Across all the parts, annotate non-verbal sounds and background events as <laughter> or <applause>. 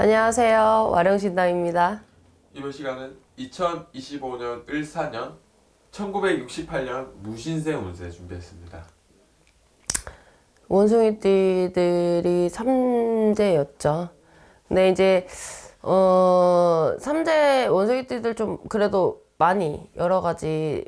안녕하세요. 와령신당입니다. 이번 시간은 2025년 을사년 1968년 무신생 운세 준비했습니다. 원숭이띠들이 삼재였죠. 근데 이제 어 삼재 원숭이띠들 좀 그래도 많이 여러 가지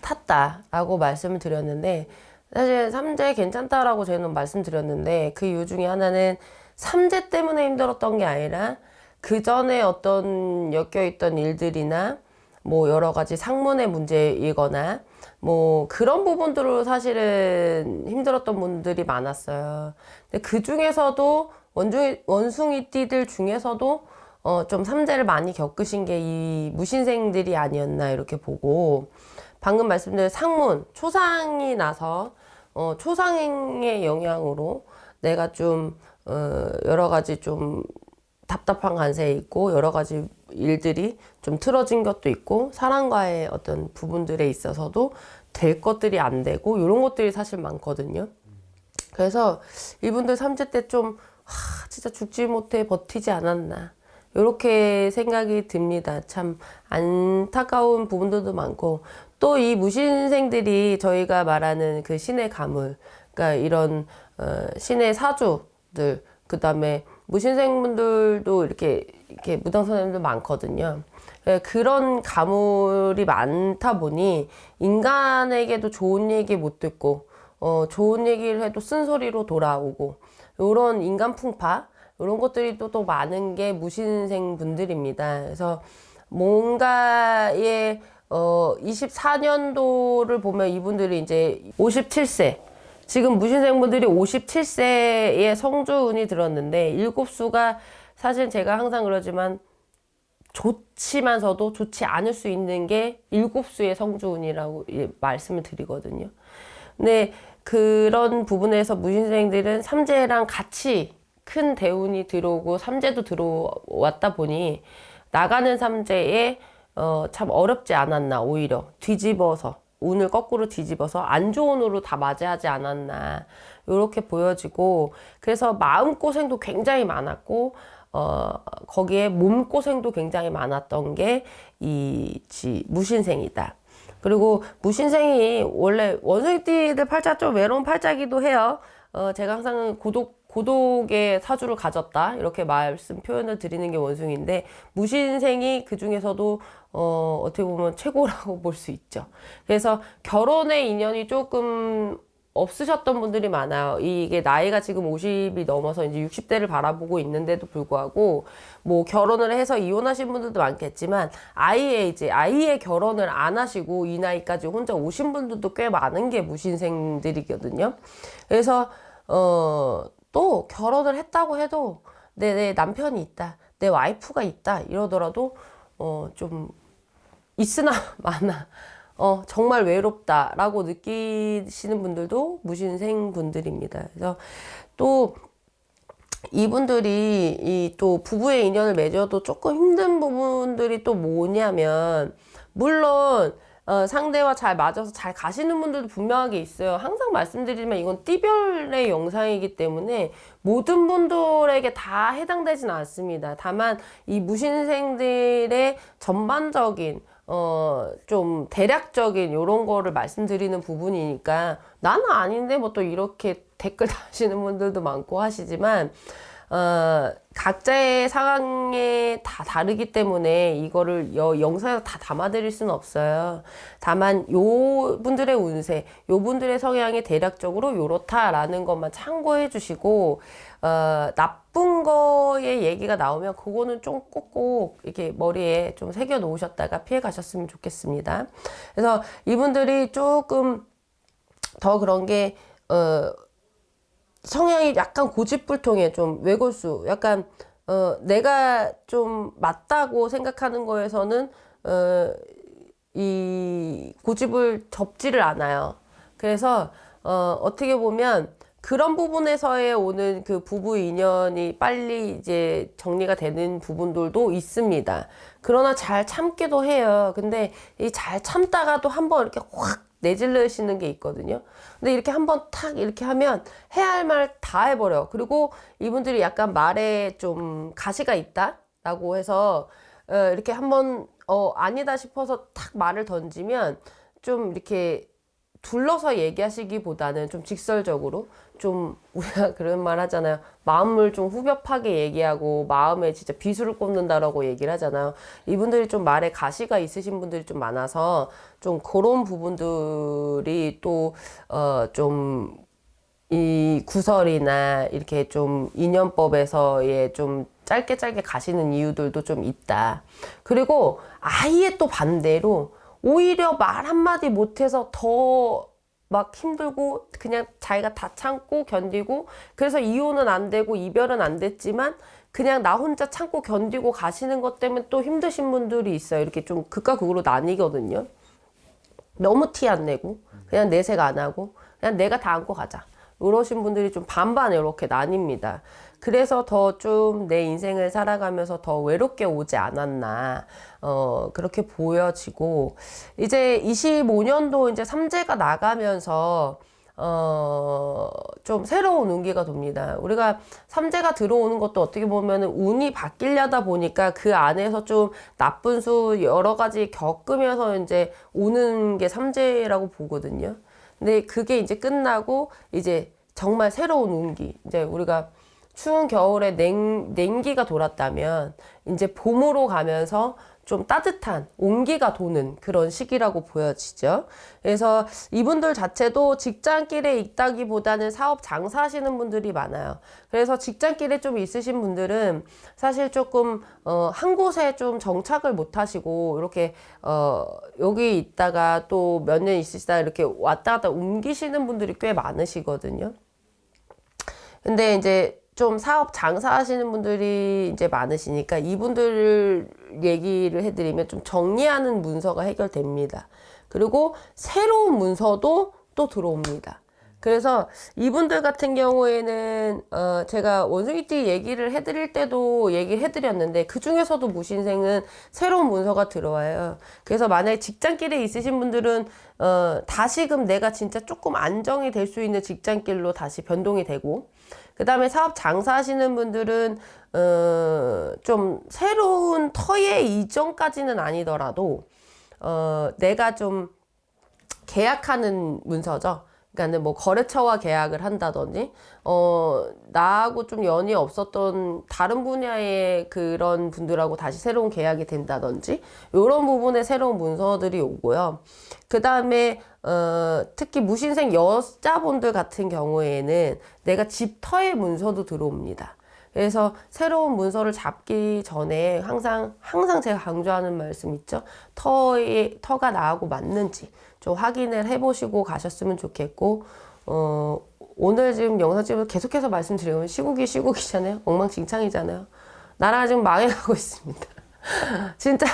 탔다라고 말씀을 드렸는데 사실 삼재 괜찮다라고 저희는 말씀드렸는데 그 이유 중에 하나는 삼재 때문에 힘들었던 게 아니라 그 전에 어떤 엮여 있던 일들이나 뭐 여러 가지 상문의 문제이거나 뭐 그런 부분들로 사실은 힘들었던 분들이 많았어요. 근데 그 중에서도 원숭이 원숭이띠들 중에서도 어 좀 삼재를 많이 겪으신 게 이 무신생들이 아니었나 이렇게 보고 방금 말씀드린 상문 초상이 나서 어 초상의 영향으로 내가 좀 어 여러 가지 좀 답답한 관세에 있고 여러 가지 일들이 좀 틀어진 것도 있고 사람과의 어떤 부분들에 있어서도 될 것들이 안 되고 이런 것들이 사실 많거든요. 그래서 이분들 삼재 때좀 하, 진짜 죽지 못해 버티지 않았나 이렇게 생각이 듭니다. 참 안타까운 부분들도 많고 또 이 무신생들이 저희가 말하는 그 신의 가물, 그러니까 이런 어, 신의 사주 들 그 다음에 무신생분들도 이렇게 이렇게 무당 선생님들 많거든요. 예, 그런 가물이 많다 보니 인간에게도 좋은 얘기 못 듣고 어, 좋은 얘기를 해도 쓴소리로 돌아오고 요런 인간 풍파 이런 것들이 또, 또 많은 게 무신생 분들입니다. 그래서 뭔가의 어, 24년도를 보면 이분들이 이제 57세 지금 무신생분들이 57세의 성주운이 들었는데 일곱 수가 사실 제가 항상 그러지만 좋지만서도 좋지 않을 수 있는 게 일곱 수의 성주운이라고 말씀을 드리거든요. 근데 그런 부분에서 무신생들은 삼재랑 같이 큰 대운이 들어오고 삼재도 들어왔다 보니 나가는 삼재에 어, 참 어렵지 않았나 오히려 뒤집어서 운을 거꾸로 뒤집어서 안 좋은 운으로 다 맞이하지 않았나 이렇게 보여지고 그래서 마음 고생도 굉장히 많았고 어 거기에 몸 고생도 굉장히 많았던 게 이 무신생이다. 그리고 무신생이 원래 원숭이띠들 팔자 좀 외로운 팔자기도 해요. 어 제가 항상 고독 고독의 사주를 가졌다 이렇게 말씀 표현을 드리는 게 원숭인데 무신생이 그 중에서도 어 어떻게 보면 최고라고 <laughs> 볼 수 있죠. 그래서 결혼의 인연이 조금 없으셨던 분들이 많아요. 이게 나이가 지금 50이 넘어서 이제 60대를 바라보고 있는데도 불구하고 뭐 결혼을 해서 이혼하신 분들도 많겠지만 아이의 이제 아이의 결혼을 안 하시고 이 나이까지 혼자 오신 분들도 꽤 많은 게 무신생들이거든요. 그래서 어 또 결혼을 했다고 해도 내, 내 남편이 있다, 내 와이프가 있다 이러더라도 어 좀 있으나 <laughs> 마나 어, 정말 외롭다라고 느끼시는 분들도 무신생 분들입니다. 그래서 또 이분들이 이 또 부부의 인연을 맺어도 조금 힘든 부분들이 또 뭐냐면 물론 어, 상대와 잘 맞아서 잘 가시는 분들도 분명하게 있어요. 항상 말씀드리지만 이건 띠별의 영상이기 때문에 모든 분들에게 다 해당되진 않습니다. 다만 이 무신생들의 전반적인 어, 좀 대략적인 요런 거를 말씀드리는 부분이니까 나는 아닌데 뭐 또 이렇게 댓글 <laughs> 다시는 분들도 많고 하시지만 어, 각자의 상황에 다 다르기 때문에 이거를 여, 영상에서 다 담아드릴 수는 없어요. 다만 요 분들의 운세, 요 분들의 성향이 대략적으로 요렇다라는 것만 참고해 주시고 어, 나쁜 거의 얘기가 나오면 그거는 좀 꼭꼭 이렇게 머리에 좀 새겨 놓으셨다가 피해 가셨으면 좋겠습니다. 그래서 이분들이 조금 더 그런 게 어, 성향이 약간 고집불통해 좀 외골수 약간 어 내가 좀 맞다고 생각하는 거에서는 어이 고집을 접지를 않아요. 그래서 어 어떻게 보면 그런 부분에서의 오는 그 부부 인연이 빨리 이제 정리가 되는 부분들도 있습니다. 그러나 잘 참기도 해요. 근데 이 잘 참다가도 한번 이렇게 확 내질르시는 게 있거든요. 근데 이렇게 한번 탁 이렇게 하면 해야 할 말 다 해버려. 그리고 이분들이 약간 말에 좀 가시가 있다라고 해서 어, 이렇게 한번 어, 아니다 싶어서 탁 말을 던지면 좀 이렇게 둘러서 얘기하시기보다는 좀 직설적으로 좀 우리가 <laughs> 그런 말 하잖아요. 마음을 좀 후벼파게 얘기하고 마음에 진짜 비수를 꽂는다라고 얘기를 하잖아요. 이분들이 좀 말에 가시가 있으신 분들이 좀 많아서 좀 그런 부분들이 또어좀 이 구설이나 이렇게 좀 인연법에서의 좀 짧게 짧게 가시는 이유들도 좀 있다. 그리고 아예 또 반대로 오히려 말 한마디 못해서 더 막 힘들고 그냥 자기가 다 참고 견디고 그래서 이혼은 안 되고 이별은 안 됐지만 그냥 나 혼자 참고 견디고 가시는 것 때문에 또 힘드신 분들이 있어요. 이렇게 좀 극과 극으로 나뉘거든요. 너무 티 안 내고 그냥 내색 안 하고 그냥 내가 다 안고 가자. 이러신 분들이 좀 반반 이렇게 나뉩니다. 그래서 더 좀 내 인생을 살아가면서 더 외롭게 오지 않았나, 어, 그렇게 보여지고, 이제 25년도 이제 삼재가 나가면서, 어, 좀 새로운 운기가 돕니다. 우리가 삼재가 들어오는 것도 어떻게 보면 운이 바뀌려다 보니까 그 안에서 좀 나쁜 수 여러 가지 겪으면서 이제 오는 게 삼재라고 보거든요. 근데 그게 이제 끝나고 이제 정말 새로운 운기. 이제 우리가 추운 겨울에 냉, 냉기가 돌았다면 이제 봄으로 가면서 좀 따뜻한 온기가 도는 그런 시기라고 보여지죠. 그래서 이분들 자체도 직장길에 있다기보다는 사업 장사하시는 분들이 많아요. 그래서 직장길에 좀 있으신 분들은 사실 조금 어, 한 곳에 좀 정착을 못 하시고 이렇게 어, 여기 있다가 또 몇 년 있으시다 이렇게 왔다 갔다 옮기시는 분들이 꽤 많으시거든요. 근데 이제 좀 사업 장사하시는 분들이 이제 많으시니까 이분들 얘기를 해드리면 좀 정리하는 문서가 해결됩니다. 그리고 새로운 문서도 또 들어옵니다. 그래서 이분들 같은 경우에는 어 제가 원숭이띠 얘기를 해드릴 때도 얘기를 해드렸는데 그 중에서도 무신생은 새로운 문서가 들어와요. 그래서 만약에 직장길에 있으신 분들은 어 다시금 내가 진짜 조금 안정이 될 수 있는 직장길로 다시 변동이 되고 그 다음에 사업 장사하시는 분들은 어, 좀 새로운 터의 이전까지는 아니더라도 어, 내가 좀 계약하는 문서죠. 그러니까는 뭐 거래처와 계약을 한다든지 어 나하고 좀 연이 없었던 다른 분야의 그런 분들하고 다시 새로운 계약이 된다든지 요런 부분에 새로운 문서들이 오고요. 그 다음에 어 특히 무신생 여자분들 같은 경우에는 내가 집터의 문서도 들어옵니다. 그래서 새로운 문서를 잡기 전에 항상 항상 제가 강조하는 말씀 있죠. 터의 터가 나하고 맞는지 좀 확인을 해보시고 가셨으면 좋겠고 어 오늘 지금 영상 찍으면 계속해서 말씀드리면 시국이 시국이잖아요. 엉망진창이잖아요. 나라가 지금 망해가고 <laughs> 있습니다. 진짜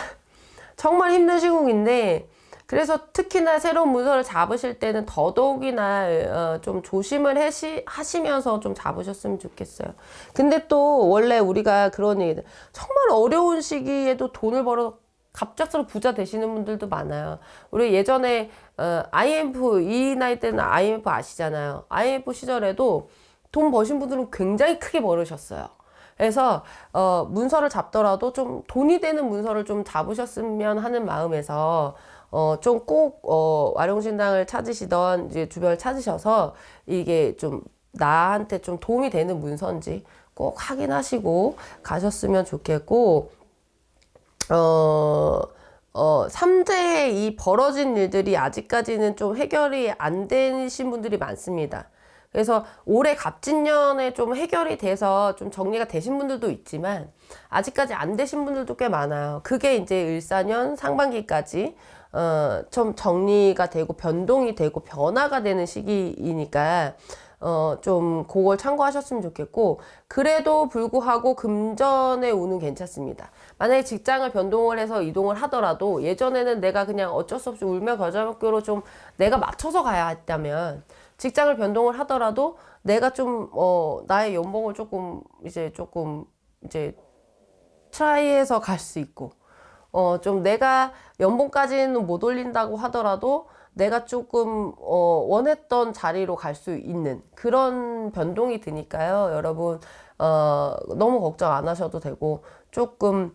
정말 힘든 시국인데 그래서 특히나 새로운 문서를 잡으실 때는 더더욱이나 어, 좀 조심을 해시, 하시면서 좀 잡으셨으면 좋겠어요. 근데 또 원래 우리가 그런 얘기 정말 어려운 시기에도 돈을 벌어 갑작스러 부자 되시는 분들도 많아요. 우리 예전에 어, IMF 이 나이 때는 IMF 아시잖아요. IMF 시절에도 돈 버신 분들은 굉장히 크게 벌으셨어요. 그래서 어, 문서를 잡더라도 좀 돈이 되는 문서를 좀 잡으셨으면 하는 마음에서 어, 좀 꼭, 어, 와룡신당을 찾으시던 이제 주변을 찾으셔서 이게 좀 나한테 좀 도움이 되는 문서인지 꼭 확인하시고 가셨으면 좋겠고, 어, 어, 3대의 이 벌어진 일들이 아직까지는 좀 해결이 안 되신 분들이 많습니다. 그래서 올해 갑진년에 좀 해결이 돼서 좀 정리가 되신 분들도 있지만 아직까지 안 되신 분들도 꽤 많아요. 그게 이제 을사년 상반기까지 어, 좀 정리가 되고 변동이 되고 변화가 되는 시기이니까 어, 좀 그걸 참고하셨으면 좋겠고 그래도 불구하고 금전의 운은 괜찮습니다. 만약에 직장을 변동을 해서 이동을 하더라도 예전에는 내가 그냥 어쩔 수 없이 울며 겨자 먹기로 좀 내가 맞춰서 가야 했다면 직장을 변동을 하더라도 내가 좀, 어, 나의 연봉을 조금, 이제 조금, 이제, 트라이해서 갈 수 있고, 어, 좀 내가 연봉까지는 못 올린다고 하더라도, 내가 조금 어, 원했던 자리로 갈 수 있는 그런 변동이 드니까요. 여러분 어, 너무 걱정 안 하셔도 되고 조금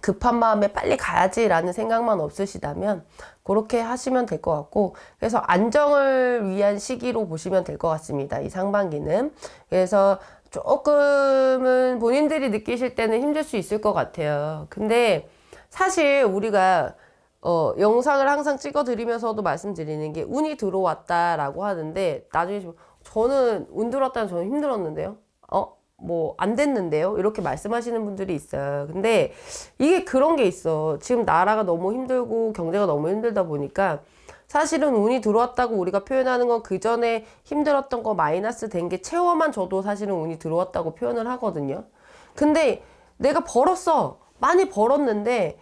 급한 마음에 빨리 가야지라는 생각만 없으시다면 그렇게 하시면 될 것 같고 그래서 안정을 위한 시기로 보시면 될 것 같습니다. 이 상반기는 그래서 조금은 본인들이 느끼실 때는 힘들 수 있을 것 같아요. 근데 사실 우리가 어, 영상을 항상 찍어드리면서도 말씀드리는 게 운이 들어왔다라고 하는데 나중에 저는 운 들어왔다는 저는 힘들었는데요. 어? 뭐 안 됐는데요. 이렇게 말씀하시는 분들이 있어요. 근데 이게 그런 게 있어. 지금 나라가 너무 힘들고 경제가 너무 힘들다 보니까 사실은 운이 들어왔다고 우리가 표현하는 건 그 전에 힘들었던 거 마이너스 된 게 채워만 줘도 사실은 운이 들어왔다고 표현을 하거든요. 근데 내가 벌었어. 많이 벌었는데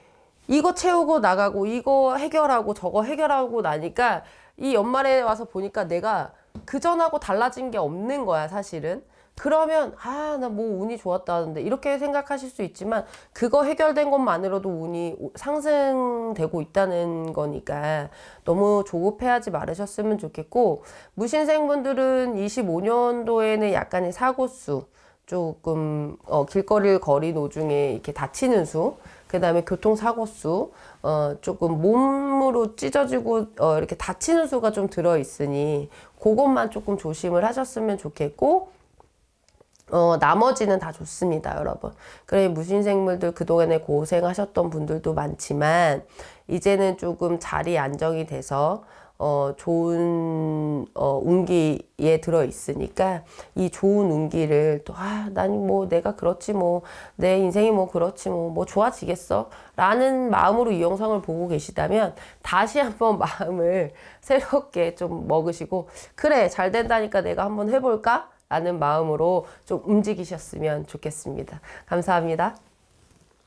이거 채우고 나가고 이거 해결하고 저거 해결하고 나니까 이 연말에 와서 보니까 내가 그전하고 달라진 게 없는 거야, 사실은. 그러면 아, 나 뭐 운이 좋았다는데 이렇게 생각하실 수 있지만 그거 해결된 것만으로도 운이 오- 상승되고 있다는 거니까 너무 조급해하지 말으셨으면 좋겠고 무신생 분들은 25년도에는 약간의 사고수 조금 어, 길거리 거리 노중에 이렇게 다치는 수, 그 다음에 교통사고 수, 어, 조금 몸으로 찢어지고 어, 이렇게 다치는 수가 좀 들어 있으니 그것만 조금 조심을 하셨으면 좋겠고 어, 나머지는 다 좋습니다, 여러분. 그래, 무신생물들 그동안에 고생하셨던 분들도 많지만, 이제는 조금 자리 안정이 돼서, 어, 좋은, 어, 운기에 들어 있으니까, 이 좋은 운기를 또, 아, 난 뭐, 내가 그렇지 뭐, 내 인생이 뭐, 그렇지 뭐, 뭐, 좋아지겠어. 라는 마음으로 이 영상을 보고 계시다면, 다시 한번 <laughs> 마음을 새롭게 좀 먹으시고, 그래, 잘 된다니까 내가 한번 해볼까? 라는 마음으로 좀 움직이셨으면 좋겠습니다. 감사합니다.